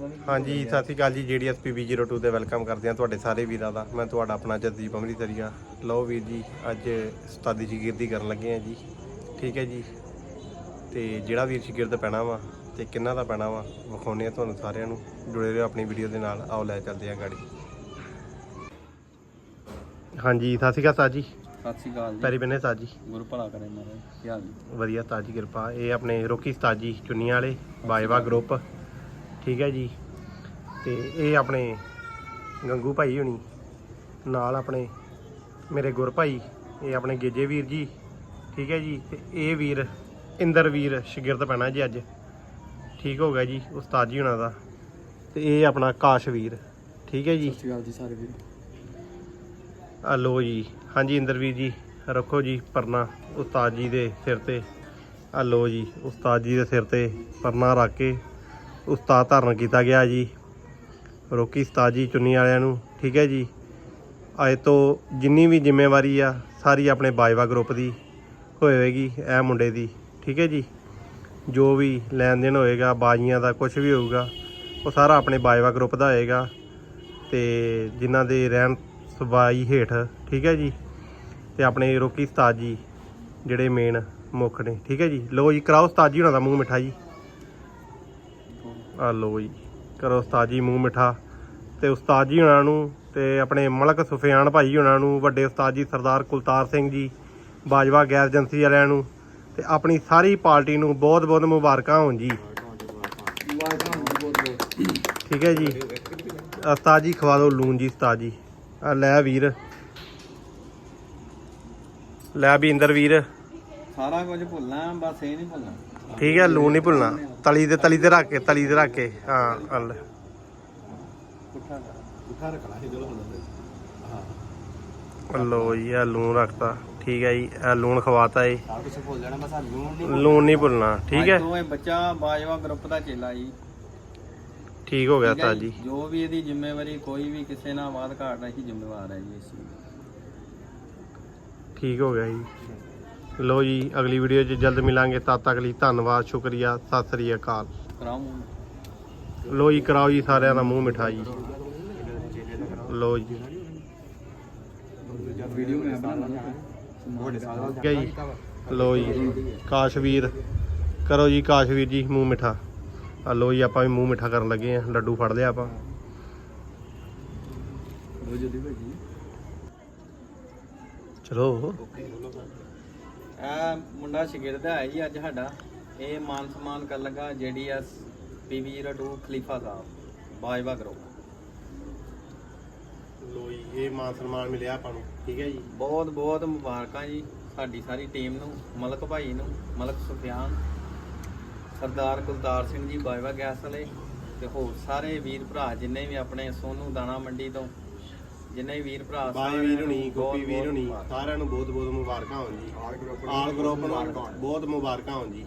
ਹਾਂਜੀ ਸਤਿ ਸ਼੍ਰੀ ਅਕਾਲ ਜੀ ਜੀਡੀਐਸਪੀ B02 ਤੇ ਵੈਲਕਮ ਕਰਦੇ ਹਾਂ ਤੁਹਾਡੇ ਸਾਰੇ ਵੀਰਾਂ ਦਾ। ਮੈਂ ਤੁਹਾਡਾ ਆਪਣਾ ਜਸਦੀਪ ਅੰਮ੍ਰਿਤਸਰੀਆ ਲਓ ਵੀਰ ਜੀ ਅੱਜ ਉਸਤਾਦੀ ਸ਼ਗਿਰਦੀ ਕਰਨ ਲੱਗੇ ਹਾਂ ਜੀ। ਠੀਕ ਹੈ ਜੀ? ਤੇ ਜਿਹੜਾ ਵੀਰ ਸ਼ਗਿਰਦ ਪੈਣਾ ਵਾ ਤੇ ਕਿੰਨਾ ਦਾ ਪੈਣਾ ਵਾ ਵਿਖਾਉਂਦੇ ਆ ਤੁਹਾਨੂੰ ਸਾਰਿਆਂ ਨੂੰ। ਜੁੜੇ ਰਹੋ ਆਪਣੀ ਵੀਡੀਓ ਦੇ ਨਾਲ। ਆਓ ਲੈ ਚੱਲਦੇ ਹਾਂ ਗਾੜੀ। ਹਾਂਜੀ ਸਤਿ ਸ਼੍ਰੀ ਅਕਾਲ ਸਾਜ ਜੀ ਸਤਿ ਸ਼੍ਰੀ ਅਕਾਲ ਜੀ। ਪੈਰੀ ਬੰਨੇ ਸਾਜ ਜੀ ਗੁਰੂ ਭਲਾ ਕਰੇ ਮਹਾਰਾਜ। ਕੀ ਹਾਲ ਜੀ? ਵਧੀਆ ਉਸਤਾਦ ਜੀ ਕਿਰਪਾ। ਇਹ ਆਪਣੇ ਰੋਕੀ ਉਸਤਾਦ ਜੀ ਚੁੰਨੀਆਂ ਵਾਲੇ ਬਾਜਵਾ ਗਰੁੱਪ ਠੀਕ ਹੈ ਜੀ। ਤੇ ਇਹ ਆਪਣੇ ਗੰਗੂ ਭਾਈ ਹੁਣੀ ਨਾਲ ਆਪਣੇ ਮੇਰੇ ਗੁਰ ਭਾਈ ਇਹ ਆਪਣੇ ਗੇਜੇ ਵੀਰ ਜੀ ਠੀਕ ਹੈ ਜੀ। ਤੇ ਇਹ ਵੀਰ ਇੰਦਰ ਵੀਰ ਸ਼ਗਿਰਦ ਪੈਣਾ ਜੀ ਅੱਜ। ਠੀਕ ਹੋ ਗਿਆ ਜੀ ਉਸਤਾਦ ਜੀ ਹੁਣਾਂ ਦਾ। ਤੇ ਇਹ ਆਪਣਾ ਕਾਸ਼ ਵੀਰ ਠੀਕ ਹੈ ਜੀ। ਸਤਿ ਸ਼੍ਰੀ ਅਕਾਲ ਜੀ ਸਾਰੇ ਵੀਰ। ਆ ਲੋ ਜੀ। ਹਾਂਜੀ ਇੰਦਰਵੀਰ ਜੀ ਰੱਖੋ ਜੀ ਪਰਨਾ ਉਸਤਾਦ ਜੀ ਦੇ ਸਿਰ ਤੇ। ਆ ਲੋ ਜੀ ਉਸਤਾਦ ਜੀ ਦੇ ਸਿਰ ਤੇ ਪਰਨਾ ਰੱਖ ਕੇ। ਉਸਤਾਦ ਧਾਰਨ ਕੀਤਾ ਗਿਆ ਜੀ। ਰੋਕੀ ਉਸਤਾਦ ਜੀ ਚੁੰਨੀ ਵਾਲਿਆਂ ਨੂੰ, ਠੀਕ ਹੈ ਜੀ। ਅੱਜ ਤੋਂ ਜਿੰਨੀ ਵੀ ਜ਼ਿੰਮੇਵਾਰੀ ਆ, ਸਾਰੀ ਆਪਣੇ ਬਾਜਵਾ ਗਰੁੱਪ ਦੀ ਹੋਏਗੀ, ਇਹ ਮੁੰਡੇ ਦੀ, ਠੀਕ ਹੈ ਜੀ। ਜੋ ਵੀ ਲੈਣ ਦੇਣ ਹੋਏਗਾ, ਬਾਜੀਆਂ ਦਾ ਕੁਝ ਵੀ ਹੋਊਗਾ, ਉਹ ਸਾਰਾ ਆਪਣੇ ਬਾਜਵਾ ਗਰੁੱਪ ਦਾ ਹੋਏਗਾ ਤੇ ਜਿਨ੍ਹਾਂ ਦੇ ਰਹਿਣ ਸਬਾਈ ਹੇਠ, ਠੀਕ ਹੈ ਜੀ। ਤੇ ਆਪਣੇ ਰੋਕੀ ਉਸਤਾਦ ਜੀ, ਜਿਹੜੇ ਮੇਨ ਮੁੱਖ ਨੇ, ਠੀਕ ਹੈ ਜੀ। ਲੋ ਜੀ, ਕਰਾਓ ਉਸਤਾਦ ਜੀ ਉਹਨਾਂ ਦਾ ਮੂੰਹ ਮਿੱਠਾ ਜੀ। ਆ ਲੋ ਜੀ। ਕਰੋ ਉਸਤਾਦ ਜੀ ਮੂੰਹ ਮਿੱਠਾ। ਤੇ ਉਸਤਾਦ ਜੀ ਉਹਨਾਂ ਨੂੰ ਤੇ ਆਪਣੇ ਮਲਕ ਸੁਫਿਆਨ ਭਾਈ ਉਹਨਾਂ ਨੂੰ ਵੱਡੇ ਉਸਤਾਦ ਜੀ ਸਰਦਾਰ ਕੁਲਤਾਰ ਸਿੰਘ ਜੀ ਬਾਜਵਾ ਗੈਸ ਏਜੰਸੀ ਵਾਲਿਆਂ ਨੂੰ ਤੇ ਆਪਣੀ ਸਾਰੀ ਪਾਰਟੀ ਨੂੰ ਬਹੁਤ ਬਹੁਤ ਮੁਬਾਰਕਾਂ ਹੋਣ ਜੀ। ਠੀਕ ਹੈ ਜੀ। ਉਸਤਾਦ ਜੀ ਖਵਾ ਦਿਓ ਲੂਣ ਜੀ ਉਸਤਾਦ ਜੀ। ਆ ਲੈ ਵੀਰ। ਲੈ ਵੀ ਇੰਦਰ ਵੀਰ। ਸਾਰਾ ਕੁਝ ਭੁੱਲਣਾ ਬਸ ਇਹ ਨਹੀਂ ਭੁੱਲਣਾ। ਠੀਕ ਹੈ ਲੂਣ ਨਹੀਂ ਭੁੱਲਣਾ। ਤਲੀ ਤੇ ਤਲੀ ਤੇ ਰੱਖ ਕੇ ਤਲੀ ਤੇ ਰੱਖ ਕੇ। ਹਾਂ ਆ ਲੈ ਪੁੱਠਾ ਰੱਖਣਾ ਜਦੋਂ ਹੁੰਦਾ ਜੀ ਆ ਲੂਣ ਰੱਖਤਾ। ਠੀਕ ਹੈ ਜੀ ਆ ਲੂਣ ਖਵਾਤਾ ਏ ਸਾਰਾ ਕੁਝ ਭੁੱਲ ਜਾਣਾ ਬਸ ਲੂਣ ਨਹੀਂ ਲੂਣ ਨਹੀਂ ਭੁੱਲਣਾ ਠੀਕ ਹੈ? ਤੋਂ ਇਹ ਬੱਚਾ ਬਾਜਵਾ ਗਰੁੱਪ ਦਾ ਚੇਲਾ ਜੀ। ਠੀਕ ਹੋ ਗਿਆ ਉਸਤਾਦ ਜੀ ਜੋ ਵੀ ਇਹਦੀ ਜ਼ਿੰਮੇਵਾਰੀ ਕੋਈ ਵੀ ਕਿਸੇ ਨਾਲ ਬਾਤ ਘਾਟ ਨਹੀਂ ਜ਼ਿੰਮੇਵਾਰ ਹੈ ਜੀ ਇਸ ਚੀਜ਼ ਦੀ। ਠੀਕ ਹੋ ਗਿਆ ਜੀ। ਲਓ ਜੀ, ਅਗਲੀ ਵੀਡੀਓ 'ਚ ਜਲਦ ਮਿਲਾਂਗੇ। ਤਦ ਤੱਕ ਲਈ ਧੰਨਵਾਦ, ਸ਼ੁਕਰੀਆ, ਸਤਿ ਸ੍ਰੀ ਅਕਾਲ। ਲੋ ਜੀ, ਕਰਾਓ ਜੀ ਸਾਰਿਆਂ ਦਾ ਮੂੰਹ ਮਿਠਾ ਜੀ ਲੋ ਜੀ। ਵੀਡੀਓ ਮੈਂ ਬਣਾ ਜੀ। ਲਓ ਜੀ, ਕਾਸ਼ਵੀਰ। ਕਰੋ ਜੀ ਕਾਸ਼ਵੀਰ ਜੀ, ਮੂੰਹ ਮਿਠਾ। ਆ ਲਓ ਜੀ, ਆਪਾਂ ਵੀ ਮੂੰਹ ਮਿਠਾ ਕਰਨ ਲੱਗੇ ਆ ਲੱਡੂ ਫੜ ਲਿਆ ਆਪਾਂ। ਚਲੋ। ਇਹ ਮੁੰਡਾ ਸ਼ਗਿਰਦ ਹੈ ਜੀ ਅੱਜ ਸਾਡਾ। ਇਹ ਮਾਨ ਸਨਮਾਨ ਕਰਨ ਲੱਗਾ ਜੀਡੀਐਸ ਪੀਵੀ02 ਖਲੀਫਾ ਸਾਹਿਬ ਬਾਜਵਾ ਲਓ ਜੀ ਇਹ ਮਾਨ ਸਨਮਾਨ ਮਿਲਿਆ ਆਪਾਂ ਨੂੰ। ਠੀਕ ਹੈ ਜੀ। ਬਹੁਤ ਬਹੁਤ ਮੁਬਾਰਕਾਂ ਜੀ ਸਾਡੀ ਸਾਰੀ ਟੀਮ ਨੂੰ ਮਲਕ ਭਾਈ ਨੂੰ ਮਲਕ ਸੁਫਿਆਨ ਸਰਦਾਰ ਕੁਲਤਾਰ ਸਿੰਘ ਜੀ ਬਾਜਵਾ ਗੈਸ ਵਾਲੇ ਤੇ ਹੋਰ ਸਾਰੇ ਵੀਰ ਭਰਾ ਜਿੰਨੇ ਵੀ ਆਪਣੇ ਸੋਨੂ ਦਾਣਾ ਮੰਡੀ ਤੋਂ ਜਿੰਨੇ ਵੀ ਵੀਰ ਭਰਾ ਬਾਈ ਵੀਰ ਹੁਣੀ ਗੋਪੀ ਵੀਰ ਹੁਣੀ। ਸਾਰਿਆਂ ਨੂੰ ਬਹੁਤ ਬਹੁਤ ਮੁਬਾਰਕਾਂ ਹੋਣ ਜੀ। ਆਲ ਗਰੁੱਪ ਨੂੰ ਬਹੁਤ ਮੁਬਾਰਕਾਂ ਹੋਣ ਜੀ।